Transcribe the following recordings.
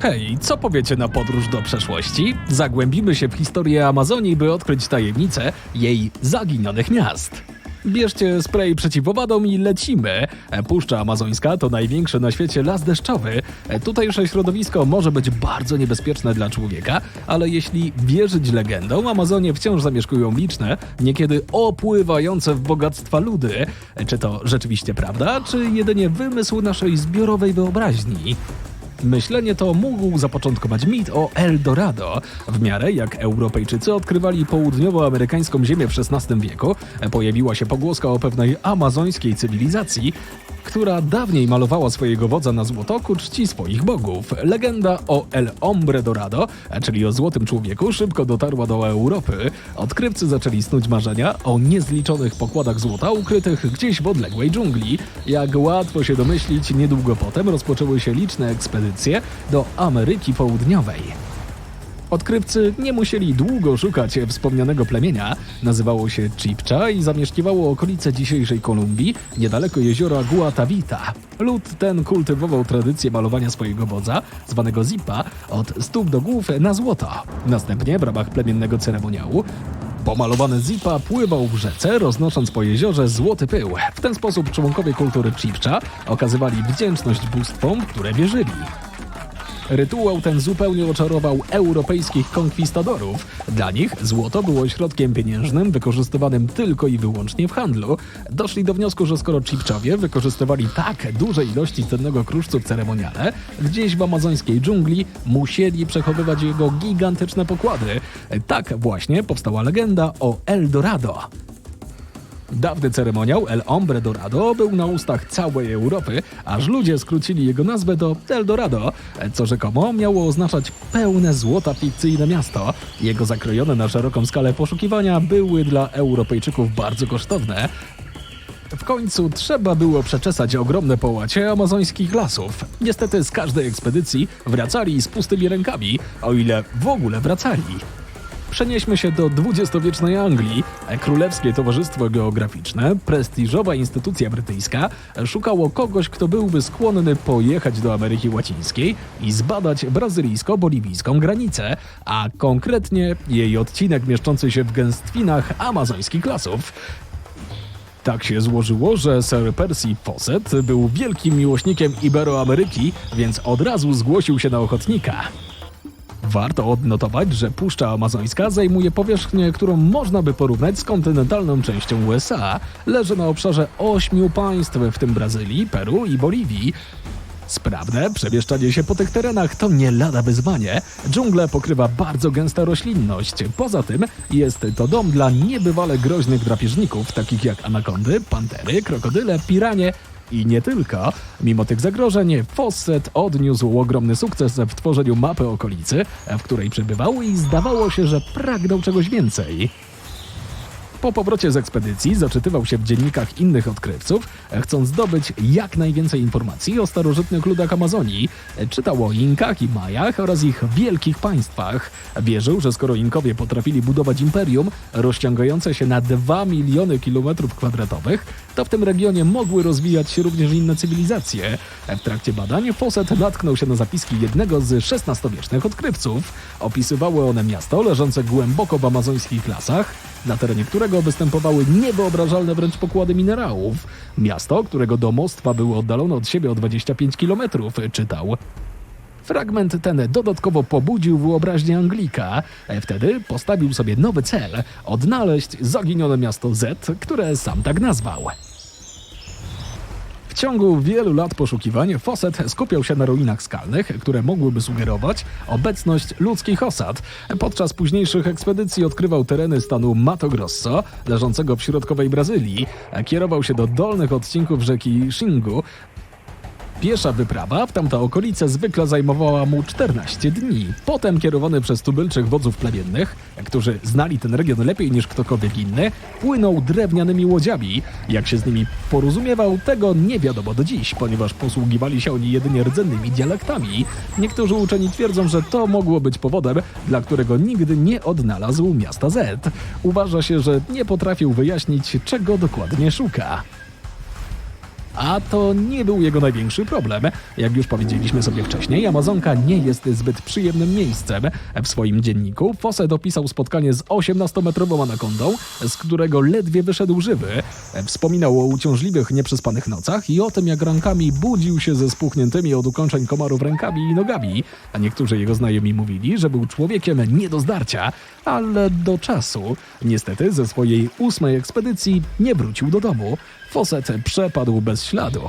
Hej, co powiecie na podróż do przeszłości? Zagłębimy się w historię Amazonii, by odkryć tajemnice jej zaginionych miast. Bierzcie spray przeciwowadą i lecimy. Puszcza Amazońska to największy na świecie las deszczowy. Tutejsze środowisko może być bardzo niebezpieczne dla człowieka, ale jeśli wierzyć legendom, Amazonię wciąż zamieszkują liczne, niekiedy opływające w bogactwa ludy. Czy to rzeczywiście prawda, czy jedynie wymysł naszej zbiorowej wyobraźni? Myślenie to mógł zapoczątkować mit o Eldorado. W miarę jak Europejczycy odkrywali południowoamerykańską ziemię w XVI wieku, pojawiła się pogłoska o pewnej amazońskiej cywilizacji, która dawniej malowała swojego wodza na złoto ku czci swoich bogów. Legenda o El Hombre Dorado, czyli o złotym człowieku, szybko dotarła do Europy. Odkrywcy zaczęli snuć marzenia o niezliczonych pokładach złota ukrytych gdzieś w odległej dżungli. Jak łatwo się domyślić, niedługo potem rozpoczęły się liczne ekspedycje do Ameryki Południowej. Odkrywcy nie musieli długo szukać wspomnianego plemienia. Nazywało się Chipcha i zamieszkiwało okolice dzisiejszej Kolumbii, niedaleko jeziora Guatavita. Lud ten kultywował tradycję malowania swojego wodza, zwanego Zipa, od stóp do głów na złoto. Następnie w ramach plemiennego ceremoniału Pomalowany Zipa pływał w rzece, roznosząc po jeziorze złoty pył. W ten sposób członkowie kultury Chipcha okazywali wdzięczność bóstwom, w które wierzyli. Rytuał ten zupełnie oczarował europejskich konkwistadorów. Dla nich złoto było środkiem pieniężnym wykorzystywanym tylko i wyłącznie w handlu. Doszli do wniosku, że skoro Chipczowie wykorzystywali tak duże ilości cennego kruszcu w ceremoniale, gdzieś w amazońskiej dżungli musieli przechowywać jego gigantyczne pokłady. Tak właśnie powstała legenda o Eldorado. Dawny ceremoniał El Hombre Dorado był na ustach całej Europy, aż ludzie skrócili jego nazwę do El Dorado, co rzekomo miało oznaczać pełne złota fikcyjne miasto. Jego zakrojone na szeroką skalę poszukiwania były dla Europejczyków bardzo kosztowne. W końcu trzeba było przeczesać ogromne połacie amazońskich lasów. Niestety z każdej ekspedycji wracali z pustymi rękami, o ile w ogóle wracali. Przenieśmy się do dwudziestowiecznej Anglii. Królewskie Towarzystwo Geograficzne, prestiżowa instytucja brytyjska, szukało kogoś, kto byłby skłonny pojechać do Ameryki Łacińskiej i zbadać brazylijsko-boliwijską granicę, a konkretnie jej odcinek mieszczący się w gęstwinach amazońskich lasów. Tak się złożyło, że Sir Percy Fawcett był wielkim miłośnikiem Iberoameryki, więc od razu zgłosił się na ochotnika. Warto odnotować, że Puszcza Amazońska zajmuje powierzchnię, którą można by porównać z kontynentalną częścią USA. Leży na obszarze ośmiu państw, w tym Brazylii, Peru i Boliwii. Sprawne przemieszczanie się po tych terenach to nie lada wyzwanie. Dżunglę pokrywa bardzo gęsta roślinność. Poza tym jest to dom dla niebywale groźnych drapieżników, takich jak anakondy, pantery, krokodyle, piranie i nie tylko. Mimo tych zagrożeń, Fawcett odniósł ogromny sukces w tworzeniu mapy okolicy, w której przebywał i zdawało się, że pragnął czegoś więcej. Po powrocie z ekspedycji zaczytywał się w dziennikach innych odkrywców, chcąc zdobyć jak najwięcej informacji o starożytnych ludach Amazonii. Czytał o Inkach i Majach oraz ich wielkich państwach. Wierzył, że skoro Inkowie potrafili budować imperium rozciągające się na 2 miliony kilometrów kwadratowych, to w tym regionie mogły rozwijać się również inne cywilizacje. W trakcie badań Fawcett natknął się na zapiski jednego z XVI-wiecznych odkrywców. Opisywały one miasto leżące głęboko w amazońskich lasach, na terenie którego występowały niewyobrażalne wręcz pokłady minerałów. Miasto, którego domostwa były oddalone od siebie o 25 kilometrów, czytał. Fragment ten dodatkowo pobudził wyobraźnię Anglika. Wtedy postawił sobie nowy cel odnaleźć zaginione miasto Z, które sam tak nazwał. Ciągu wielu lat poszukiwań Fawcett skupiał się na ruinach skalnych, które mogłyby sugerować obecność ludzkich osad. Podczas późniejszych ekspedycji odkrywał tereny stanu Mato Grosso, leżącego w środkowej Brazylii. Kierował się do dolnych odcinków rzeki Xingu, Piesza wyprawa w tamte okolice zwykle zajmowała mu 14 dni. Potem kierowany przez tubylczych wodzów plemiennych, którzy znali ten region lepiej niż ktokolwiek inny, płynął drewnianymi łodziami. Jak się z nimi porozumiewał, tego nie wiadomo do dziś, ponieważ posługiwali się oni jedynie rdzennymi dialektami. Niektórzy uczeni twierdzą, że to mogło być powodem, dla którego nigdy nie odnalazł miasta Z. Uważa się, że nie potrafił wyjaśnić, czego dokładnie szuka. A to nie był jego największy problem. Jak już powiedzieliśmy sobie wcześniej, Amazonka nie jest zbyt przyjemnym miejscem. W swoim dzienniku Fawcett opisał spotkanie z 18-metrową anakondą, z którego ledwie wyszedł żywy. Wspominał o uciążliwych, nieprzespanych nocach i o tym, jak rankami budził się ze spuchniętymi od ukończeń komarów rękami i nogami. A niektórzy jego znajomi mówili, że był człowiekiem nie do zdarcia, ale do czasu. Niestety ze swojej ósmej ekspedycji nie wrócił do domu. Fawcett przepadł bez śladu.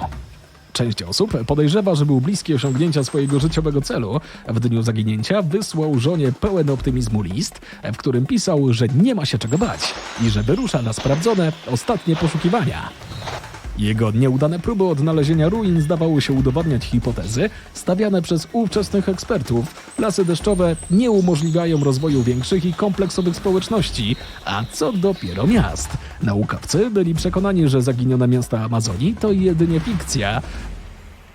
Część osób podejrzewa, że był bliski osiągnięcia swojego życiowego celu. W dniu zaginięcia wysłał żonie pełen optymizmu list, w którym pisał, że nie ma się czego bać i że wyrusza na sprawdzone ostatnie poszukiwania. Jego nieudane próby odnalezienia ruin zdawały się udowadniać hipotezy stawiane przez ówczesnych ekspertów. Lasy deszczowe nie umożliwiają rozwoju większych i kompleksowych społeczności, a co dopiero miast. Naukowcy byli przekonani, że zaginione miasta Amazonii to jedynie fikcja.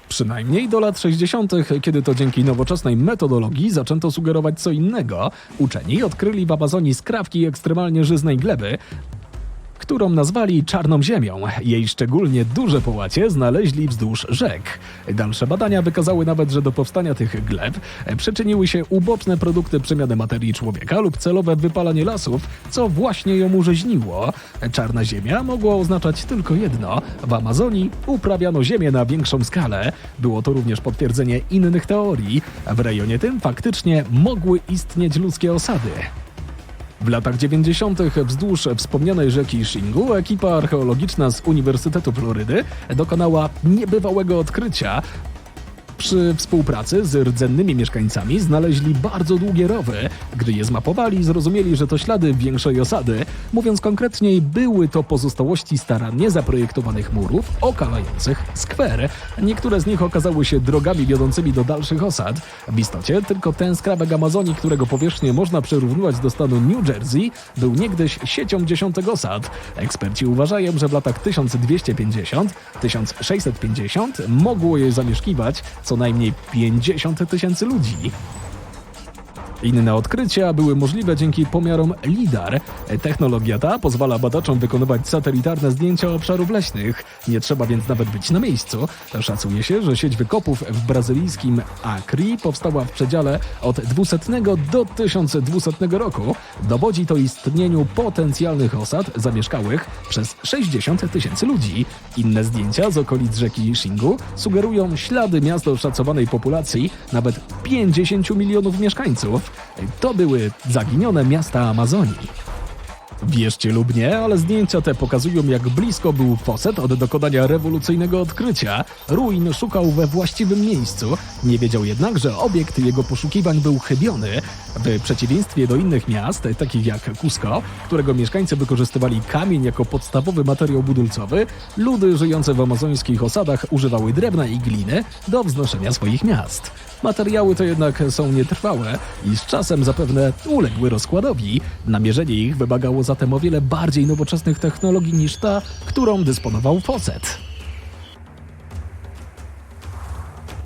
Przynajmniej do lat 60., kiedy to dzięki nowoczesnej metodologii zaczęto sugerować co innego, uczeni odkryli w Amazonii skrawki ekstremalnie żyznej gleby, którą nazwali czarną ziemią. Jej szczególnie duże połacie znaleźli wzdłuż rzek. Dalsze badania wykazały nawet, że do powstania tych gleb przyczyniły się uboczne produkty przemiany materii człowieka lub celowe wypalanie lasów, co właśnie ją urzeźniło. Czarna ziemia mogła oznaczać tylko jedno. W Amazonii uprawiano ziemię na większą skalę. Było to również potwierdzenie innych teorii. W rejonie tym faktycznie mogły istnieć ludzkie osady. W latach 90. wzdłuż wspomnianej rzeki Shingu ekipa archeologiczna z Uniwersytetu Florydy dokonała niebywałego odkrycia. Przy współpracy z rdzennymi mieszkańcami znaleźli bardzo długie rowy. Gdy je zmapowali, zrozumieli, że to ślady większej osady. Mówiąc konkretniej, były to pozostałości starannie zaprojektowanych murów okalających skwer. Niektóre z nich okazały się drogami wiodącymi do dalszych osad. W istocie tylko ten skrawek Amazonii, którego powierzchnię można przyrównywać do stanu New Jersey, był niegdyś siecią dziesiątek osad. Eksperci uważają, że w latach 1250-1650 mogło je zamieszkiwać co najmniej 50 tysięcy ludzi. Inne odkrycia były możliwe dzięki pomiarom LIDAR. Technologia ta pozwala badaczom wykonywać satelitarne zdjęcia obszarów leśnych. Nie trzeba więc nawet być na miejscu. Szacuje się, że sieć wykopów w brazylijskim Acre powstała w przedziale od 200 do 1200 roku. Dowodzi to istnieniu potencjalnych osad zamieszkałych przez 60 tysięcy ludzi. Inne zdjęcia z okolic rzeki Shingu sugerują ślady miast szacowanej populacji nawet 50 milionów mieszkańców. To były zaginione miasta Amazonii. Wierzcie lub nie, ale zdjęcia te pokazują, jak blisko był Fawcett od dokonania rewolucyjnego odkrycia. Ruin szukał we właściwym miejscu. Nie wiedział jednak, że obiekt jego poszukiwań był chybiony. W przeciwieństwie do innych miast, takich jak Cusco, którego mieszkańcy wykorzystywali kamień jako podstawowy materiał budulcowy, ludy żyjące w amazońskich osadach używały drewna i gliny do wznoszenia swoich miast. Materiały to jednak są nietrwałe i z czasem zapewne uległy rozkładowi. Namierzenie ich wymagało zatem o wiele bardziej nowoczesnych technologii niż ta, którą dysponował Fawcett.